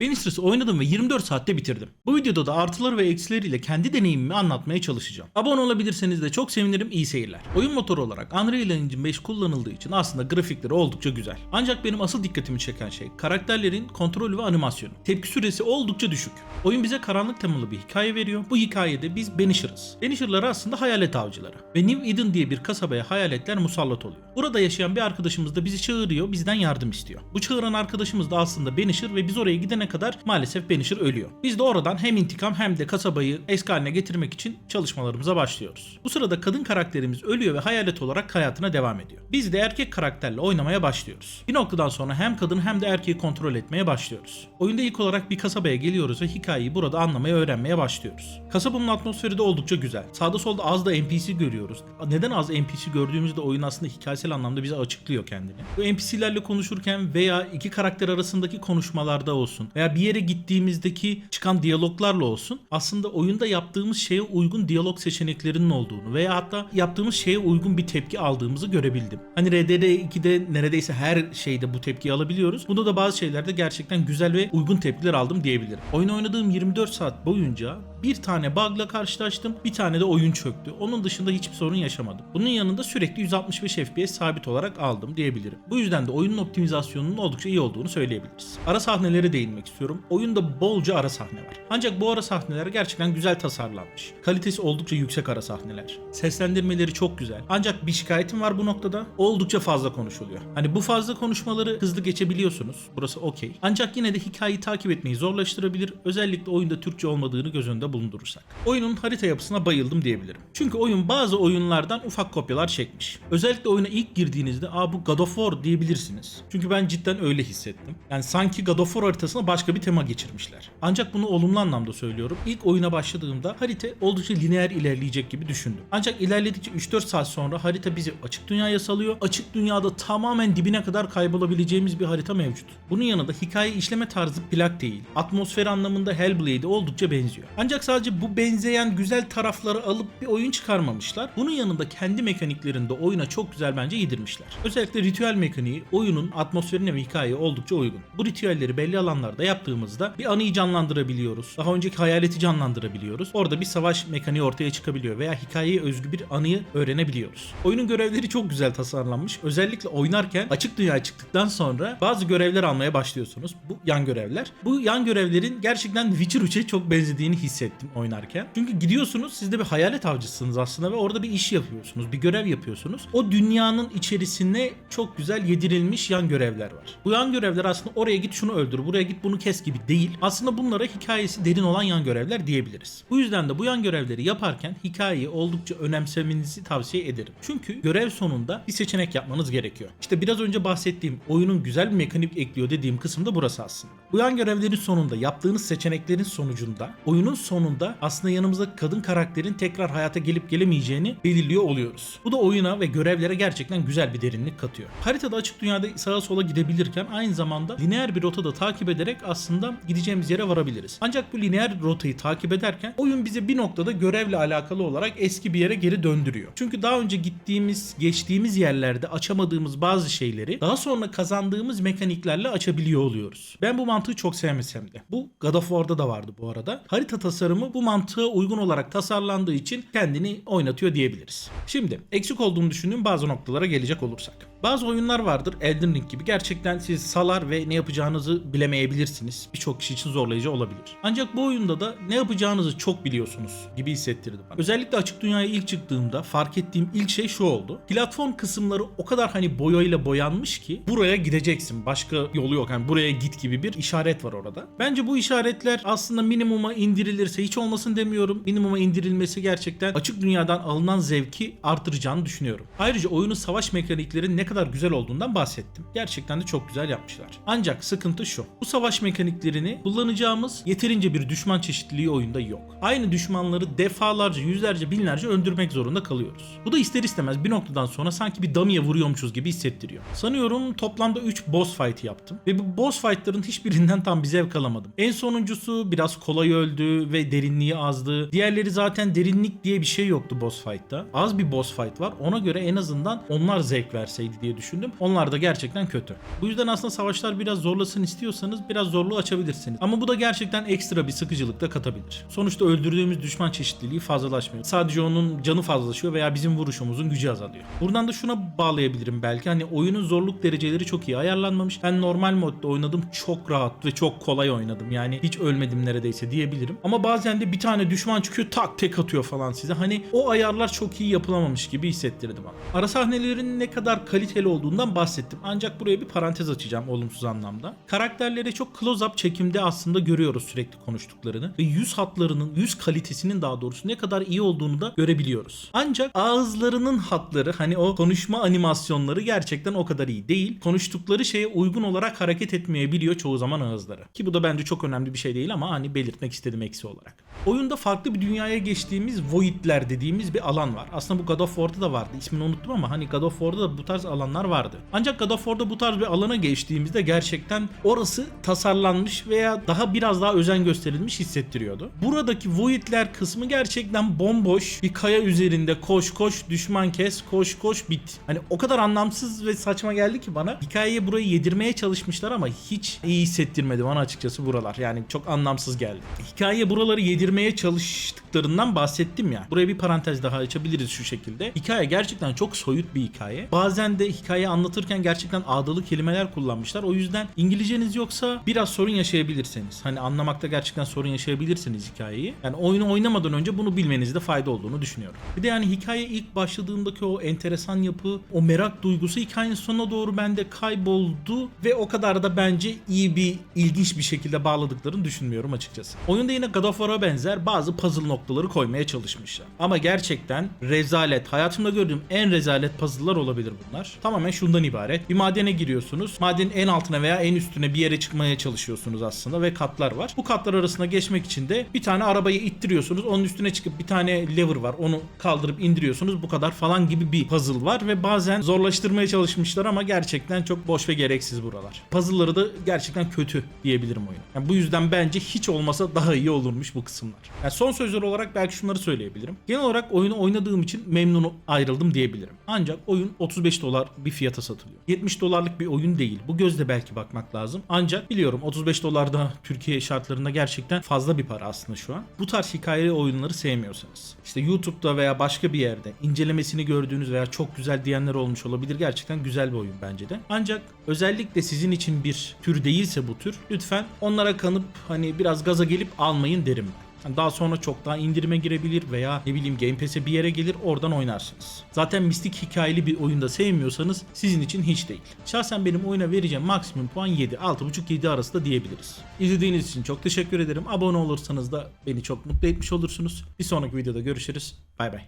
Benistres oynadım ve 24 saatte bitirdim. Bu videoda da artıları ve eksileriyle kendi deneyimimi anlatmaya çalışacağım. Abone olabilirseniz de çok sevinirim iyi seyirler. Oyun motoru olarak Unreal Engine 5 kullanıldığı için aslında grafikleri oldukça güzel. Ancak benim asıl dikkatimi çeken şey karakterlerin kontrolü ve animasyonu. Tepki süresi oldukça düşük. Oyun bize karanlık temalı bir hikaye veriyor. Bu hikayede biz Banisher'ız. Banisher'lar aslında hayalet avcıları. Ve New Eden diye bir kasabaya hayaletler musallat oluyor. Burada yaşayan bir arkadaşımız da bizi çağırıyor, bizden yardım istiyor. Bu çağıran arkadaşımız da aslında Banisher ve biz oraya gidene kadar maalesef Banisher ölüyor. Biz de oradan hem intikam hem de kasabayı eski haline getirmek için çalışmalarımıza başlıyoruz. Bu sırada kadın karakterimiz ölüyor ve hayalet olarak hayatına devam ediyor. Biz de erkek karakterle oynamaya başlıyoruz. Bir noktadan sonra hem kadın hem de erkeği kontrol etmeye başlıyoruz. Oyunda ilk olarak bir kasabaya geliyoruz ve hikayeyi burada anlamaya öğrenmeye başlıyoruz. Kasabanın atmosferi de oldukça güzel. Sağda solda az da NPC görüyoruz. Neden az NPC gördüğümüzde oyun aslında hikayesel anlamda bize açıklıyor kendini. Bu NPC'lerle konuşurken veya iki karakter arasındaki konuşmalarda olsun veya bir yere gittiğimizdeki çıkan diyaloglarla olsun aslında oyunda yaptığımız şeye uygun diyalog seçeneklerinin olduğunu veya hatta yaptığımız şeye uygun bir tepki aldığımızı görebildim. Hani RDR2'de neredeyse her şeyde bu tepkiyi alabiliyoruz. Bunda da bazı şeylerde gerçekten güzel ve uygun tepkiler aldım diyebilirim. Oyun oynadığım 24 saat boyunca bir tane bug'la karşılaştım. Bir tane de oyun çöktü. Onun dışında hiçbir sorun yaşamadım. Bunun yanında sürekli 165 FPS sabit olarak aldım diyebilirim. Bu yüzden de oyunun optimizasyonunun oldukça iyi olduğunu söyleyebiliriz. Ara sahnelere değinmek istiyorum. Oyunda bolca ara sahne var. Ancak bu ara sahneler gerçekten güzel tasarlanmış. Kalitesi oldukça yüksek ara sahneler. Seslendirmeleri çok güzel. Ancak bir şikayetim var bu noktada. Oldukça fazla konuşuluyor. Hani bu fazla konuşmaları hızlı geçebiliyorsunuz. Burası okey. Ancak yine de hikayeyi takip etmeyi zorlaştırabilir. Özellikle oyunda Türkçe olmadığını göz önünde bulundurursak. Oyunun harita yapısına bayıldım diyebilirim. Çünkü oyun bazı oyunlardan ufak kopyalar çekmiş. Özellikle oyuna ilk girdiğinizde aa bu God of War diyebilirsiniz. Çünkü ben cidden öyle hissettim. Yani sanki God of War haritasına başka bir tema geçirmişler. Ancak bunu olumlu anlamda söylüyorum. İlk oyuna başladığımda harita oldukça lineer ilerleyecek gibi düşündüm. Ancak ilerledikçe 3-4 saat sonra harita bizi açık dünyaya salıyor. Açık dünyada tamamen dibine kadar kaybolabileceğimiz bir harita mevcut. Bunun yanında hikaye işleme tarzı plak değil. Atmosfer anlamında Hellblade'e oldukça benziyor. Ancak sadece bu benzeyen güzel tarafları alıp bir oyun çıkarmamışlar. Bunun yanında kendi mekaniklerinde oyuna çok güzel bence yedirmişler. Özellikle ritüel mekaniği oyunun atmosferine ve hikayeye oldukça uygun. Bu ritüelleri belli alanlarda yaptığımızda bir anıyı canlandırabiliyoruz. Daha önceki hayaleti canlandırabiliyoruz. Orada bir savaş mekaniği ortaya çıkabiliyor veya hikayeye özgü bir anıyı öğrenebiliyoruz. Oyunun görevleri çok güzel tasarlanmış. Özellikle oynarken açık dünyaya çıktıktan sonra bazı görevler almaya başlıyorsunuz. Bu yan görevler. Bu yan görevlerin gerçekten Witcher 3'e çok benzediğini hissettim oynarken. Çünkü gidiyorsunuz siz de bir hayalet avcısınız aslında ve orada bir iş yapıyorsunuz. Bir görev yapıyorsunuz. O dünyanın içerisine çok güzel yedirilmiş yan görevler var. Bu yan görevler aslında oraya git şunu öldür, buraya git bunu kes gibi değil. Aslında bunlara hikayesi derin olan yan görevler diyebiliriz. Bu yüzden de bu yan görevleri yaparken hikayeyi oldukça önemsemenizi tavsiye ederim. Çünkü görev sonunda bir seçenek yapmanız gerekiyor. İşte biraz önce bahsettiğim oyunun güzel bir mekanik ekliyor dediğim kısım da burası aslında. Bu yan görevlerin sonunda yaptığınız seçeneklerin sonucunda oyunun sonunda aslında yanımızda kadın karakterin tekrar hayata gelip gelemeyeceğini belirliyor oluyoruz. Bu da oyuna ve görevlere gerçekten güzel bir derinlik katıyor. Haritada açık dünyada sağa sola gidebilirken aynı zamanda lineer bir rotada takip ederek aslında gideceğimiz yere varabiliriz. Ancak bu lineer rotayı takip ederken oyun bize bir noktada görevle alakalı olarak eski bir yere geri döndürüyor. Çünkü daha önce gittiğimiz, geçtiğimiz yerlerde açamadığımız bazı şeyleri daha sonra kazandığımız mekaniklerle açabiliyor oluyoruz. Ben bu mantığı çok sevmesem de. Bu God of War'da da vardı bu arada. Harita tasarımı bu mantığa uygun olarak tasarlandığı için kendini oynatıyor diyebiliriz. Şimdi eksik olduğunu düşündüğüm bazı noktalara gelecek olursak. Bazı oyunlar vardır Elden Ring gibi gerçekten siz salar ve ne yapacağınızı bilemeyebilirsiniz. Birçok kişi için zorlayıcı olabilir. Ancak bu oyunda da ne yapacağınızı çok biliyorsunuz gibi hissettirdi bana. Özellikle açık dünyaya ilk çıktığımda fark ettiğim ilk şey şu oldu. Platform kısımları o kadar hani boyayla boyanmış ki buraya gideceksin. Başka yolu yok. Yani buraya git gibi bir işaret var orada. Bence bu işaretler aslında minimuma indirilirse hiç olmasın demiyorum. Minimuma indirilmesi gerçekten açık dünyadan alınan zevki artıracağını düşünüyorum. Ayrıca oyunun savaş mekanikleri ne kadar güzel olduğundan bahsettim. Gerçekten de çok güzel yapmışlar. Ancak sıkıntı şu. Bu savaş mekaniklerini kullanacağımız yeterince bir düşman çeşitliliği oyunda yok. Aynı düşmanları defalarca, yüzlerce, binlerce öldürmek zorunda kalıyoruz. Bu da ister istemez bir noktadan sonra sanki bir dummy'e vuruyormuşuz gibi hissettiriyor. Sanıyorum toplamda 3 boss fight yaptım ve bu boss fight'ların hiçbirinden tam bir zevk alamadım. En sonuncusu biraz kolay öldü ve derinliği azdı. Diğerleri zaten derinlik diye bir şey yoktu boss fight'ta. Az bir boss fight var. Ona göre en azından onlar zevk verseydi diye düşündüm. Onlar da gerçekten kötü. Bu yüzden aslında savaşlar biraz zorlasın istiyorsanız biraz zorluğu açabilirsiniz. Ama bu da gerçekten ekstra bir sıkıcılık da katabilir. Sonuçta öldürdüğümüz düşman çeşitliliği fazlalaşmıyor. Sadece onun canı fazlalaşıyor veya bizim vuruşumuzun gücü azalıyor. Buradan da şuna bağlayabilirim belki. Hani oyunun zorluk dereceleri çok iyi ayarlanmamış. Ben normal modda oynadım. Çok rahat ve çok kolay oynadım. Yani hiç ölmedim neredeyse diyebilirim. Ama bazen de bir tane düşman çıkıyor tak tek atıyor falan size. Hani o ayarlar çok iyi yapılamamış gibi hissettirdi bana. Ara sahnelerin ne kadar kaliteli olduğundan bahsettim. Ancak buraya bir parantez açacağım olumsuz anlamda. Karakterleri çok close-up çekimde aslında görüyoruz sürekli konuştuklarını. Ve yüz hatlarının, yüz kalitesinin daha doğrusu ne kadar iyi olduğunu da görebiliyoruz. Ancak ağızlarının hatları hani o konuşma animasyonları gerçekten o kadar iyi değil. Konuştukları şeye uygun olarak hareket etmeyebiliyor çoğu zaman ağızları. Ki bu da bence çok önemli bir şey değil ama hani belirtmek istedim eksi olarak. Oyunda farklı bir dünyaya geçtiğimiz Void'ler dediğimiz bir alan var. Aslında bu God of War'da da vardı. İsmini unuttum ama hani God of War'da da bu tarz alanlar vardı. Ancak God of War'da bu tarz bir alana geçtiğimizde gerçekten orası tasarlanmış veya daha biraz daha özen gösterilmiş hissettiriyordu. Buradaki Void'ler kısmı gerçekten bomboş. Bir kaya üzerinde koş koş düşman kes koş koş bit. Hani o kadar anlamsız ve saçma geldi ki bana. Hikayeye burayı yedirmeye çalışmışlar ama hiç iyi hissettirmedi bana açıkçası buralar. Yani çok anlamsız geldi. Hikayeye buraları yedirmeye çalıştıklarından bahsettim ya. Buraya bir parantez daha açabiliriz şu şekilde. Hikaye gerçekten çok soyut bir hikaye. Bazen de hikaye anlatırken gerçekten ağdalı kelimeler kullanmışlar. O yüzden İngilizceniz yoksa biraz sorun yaşayabilirsiniz. Hani anlamakta gerçekten sorun yaşayabilirsiniz hikayeyi. Yani oyunu oynamadan önce bunu bilmenizde fayda olduğunu düşünüyorum. Bir de yani hikaye ilk başladığındaki o enteresan yapı, o merak duygusu hikayenin sonuna doğru bende kayboldu ve o kadar da bence iyi bir, ilginç bir şekilde bağladıklarını düşünmüyorum açıkçası. Oyunda yine God of War'a benzer bazı puzzle noktaları koymaya çalışmışlar. Ama gerçekten rezalet. Hayatımda gördüğüm en rezalet puzzle'lar olabilir bunlar. Tamamen şundan ibaret. Bir madene giriyorsunuz. Madenin en altına veya en üstüne bir yere çıkmaya çalışıyorsunuz aslında ve katlar var. Bu katlar arasına geçmek için de bir tane arabayı ittiriyorsunuz. Onun üstüne çıkıp bir tane lever var. Onu kaldırıp indiriyorsunuz. Bu kadar falan gibi bir puzzle var ve bazen zorlaştırmaya çalışmışlar ama gerçekten çok boş ve gereksiz buralar. Puzzle'ları da gerçekten kötü diyebilirim oyun. Yani bu yüzden bence hiç olmasa daha iyi olurmuş bu kısımlar. Yani son sözler olarak belki şunları söyleyebilirim. Genel olarak oyunu oynadığım için memnun ayrıldım diyebilirim. Ancak oyun 35 dolar bir fiyata satılıyor. 70 dolarlık bir oyun değil. Bu gözle belki bakmak lazım. Ancak biliyorum 35 dolar da Türkiye şartlarında gerçekten fazla bir para aslında şu an. Bu tarz hikayeli oyunları sevmiyorsanız. işte YouTube'da veya başka bir yerde incelemesini gördüğünüz veya çok güzel diyenler olmuş olabilir. Gerçekten güzel bir oyun bence de. Ancak özellikle sizin için bir tür değilse bu tür lütfen onlara kanıp hani biraz gaza gelip almayın derim ben. Daha sonra çok daha indirime girebilir veya ne bileyim Game Pass'e bir yere gelir oradan oynarsınız. Zaten mistik hikayeli bir oyunda sevmiyorsanız sizin için hiç değil. Şahsen benim oyuna vereceğim maksimum puan 7, 6.5-7 arasında diyebiliriz. İzlediğiniz için çok teşekkür ederim. Abone olursanız da beni çok mutlu etmiş olursunuz. Bir sonraki videoda görüşürüz. Bay bay.